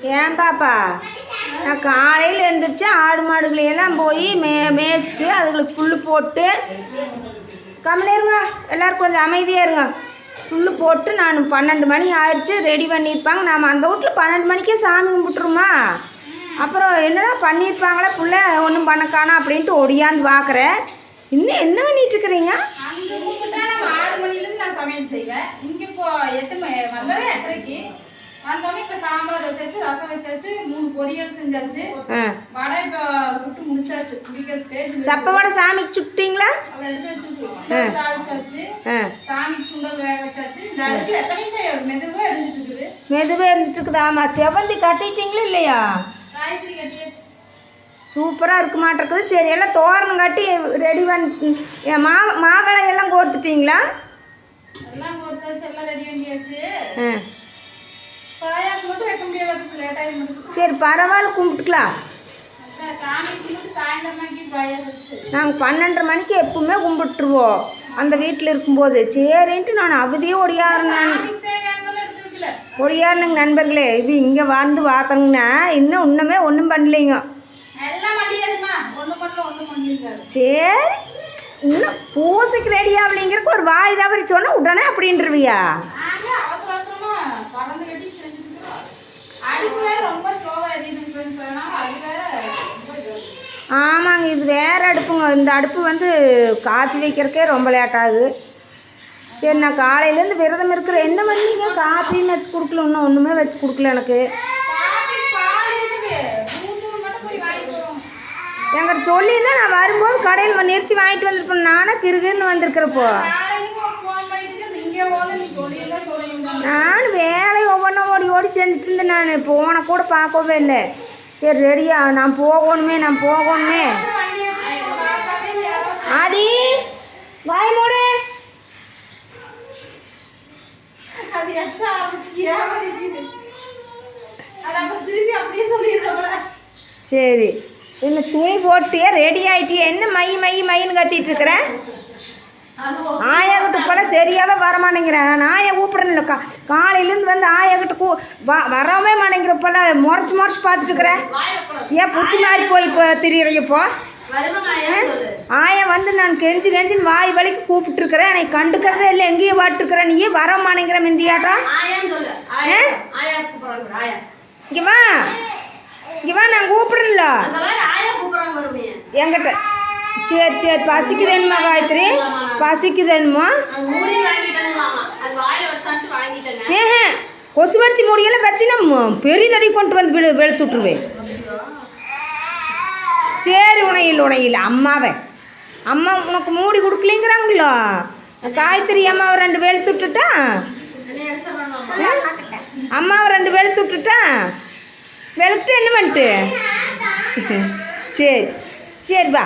ஏன் பாப்பா? நான் காலையில் எழுந்திரிச்சு ஆடு மாடுகளையெல்லாம் போய் மே மேய்ச்சிட்டு அதுங்களுக்கு புல் போட்டு கம்முனு இருங்க. எல்லோரும் கொஞ்சம் அமைதியாக இருங்க. புல் போட்டு நான் பன்னெண்டு மணி ஆயிடுச்சு ரெடி பண்ணியிருப்பாங்க. நாம் அந்த வீட்டில் பன்னெண்டு மணிக்கே சாமி கும்பிட்டுருமா? அப்புறம் என்னடா பண்ணியிருப்பாங்களா புள்ள? ஒன்றும் பண்ண காணோம் அப்படின்ட்டு ஒடியாந்து பார்க்குறேன் இன்னும் என்ன பண்ணிட்டு இருக்கிறீங்க? நம்ம ஆறு மணிலேருந்து நான் சமையல் செய்வேன். இங்கே இப்போ எட்டு மணி வந்தது வந்தோடனே இப்ப சாம்பார் வச்சாச்சு ரசம் வச்சாச்சு மூணு பொரியல் செஞ்சாச்சு. வடை இப்போ சுட்டு முடிச்சாச்சு குடிக்கிற ஸ்டேஜ் சப்பை வடை சாமிக்கு சுட்டிங்களா? எடுத்து வச்சுட்டு தாளிச்சாச்சு சாமிக்கு சுண்டல் வேக வச்சாச்சு. இந்த அடுப்புல எத்தனையும் செய்யாது மெதுவா இருந்துட்டு இருக்குது. மெதுவாக இருந்துட்டு இருக்குது. ஆமாம் செவந்தி கட்டிட்டீங்களா இல்லையா? காய்கறி கட்டியாச்சு. சூப்பராக இருக்க மாட்டிருக்குது. சரி எல்லாம் தோரணம் கட்டி ரெடி பண்ணி மா மாவிளை எல்லாம் கோர்த்துட்டீங்களா? எல்லாம் கொடுத்தாச்சு எல்லாம் ரெடி பண்ணியாச்சு சரி பரவாயில்ல கும்பிட்டுக்கலாம். நாங்கள் பன்னெண்டரை மணிக்கு எப்பவுமே கும்பிட்டுருவோம். அந்த வீட்டில் இருக்கும்போது. சரின்ட்டு நான் அவதியே ஒடியாருனேன் ஒடியாருனுங்க நண்பர்களே இது இங்கே வந்து பார்த்தோங்கன்னா இன்னும் இன்னுமே ஒன்றும் பண்ணலைங்க. சரி இன்னும் பூசைக்கு ரெடி ஆகலைங்கிறக்கு ஒரு வாய் தவறி சொன்னால் உடனே அப்படின்றவியா நாங்க அவசர அவசரமா பறந்து கட்டி செஞ்சுட்டு இருக்கோம். அடுப்பு வேற ரொம்ப ஸ்லோவா எரியுதுன்னு friends அதனால அது வேற ரொம்ப இது. ஆமாங்க இது வேறு அடுப்புங்க. இந்த அடுப்பு வந்து காப்பி வைக்கிறக்கே ரொம்ப லேட்டாகுது. சரி நான் காலையிலேருந்து விரதம் இருக்கிற என்ன பண்ணீங்க காப்பின்னு வச்சு கொடுக்கல? இன்னும் ஒன்றுமே வச்சு கொடுக்கல எனக்கு. எங்கிட்ட சொல்லியிருந்தா நான் வரும்போது கடையில் நிறுத்தி வாங்கிட்டு வந்திருப்பேன். நானே கிருகுன்னு வந்திருக்கிறப்போ. நான் வேலை ஒவ்வொன்றும் ஓடி ஓடி செஞ்சுட்டு இருந்தேன் நான். போன கூட பார்க்கவே இல்லை. சரி ரெடியா நான் போகணுமே நான் போகணுமே. சரி. என்ன துணி போட்டியே ரெடி ஆகிட்டியே என்ன மை மை மைன்னு கத்திட்டு இருக்கிற? ஆயாக்கிட்ட இப்போலாம் சரியாகவே வர மாட்டேங்கிறேன் நான் ஆயை கூப்பிட்றேன்ல காலையிலேருந்து வந்து ஆயாக்கிட்ட கூ வ வரவே மாட்டேங்கிறப்பெல்லாம் முறைச்சி முறைச்சி பார்த்துட்டு இருக்கிறேன் ஏன் புத்தி மாறி போய் இப்போ திரியிறீங்க இப்போ? ஆயா வந்து நான் கெஞ்சி கெஞ்சின்னு வாய் வலிக்கு கூப்பிட்டுருக்கிறேன். எனக்கு கண்டுக்கிறதே இல்லை. எங்கேயோ பாட்டுருக்கிறேன் நீயே வர மாட்டேங்கிற மிந்தியாட்டம் இங்கே வா. இங்கே வா நான் கூப்பிட்றேன்ல என்கிட்ட. சரி சரி. பசிக்குதேனுமா காயத்ரி. பசிக்குதேனுமா. ஏஹே கொசுவர்த்தி முடியெல்லாம் வச்சு பெரிய தடி கொண்டு வந்து விழு வெளுத்துட்ருவேன் சரி உனையில் உனையில் அம்மாவை. அம்மா உனக்கு மூடி கொடுக்கலைங்கிறாங்களோ? காயத்ரி அம்மாவை ரெண்டு வெளுத்துட்டுட்டா அம்மாவை ரெண்டு வெளுத்துட்டுட்டா வெளுத்துட்டு என்ன பண்ணிட்டு? சரி சரி வா.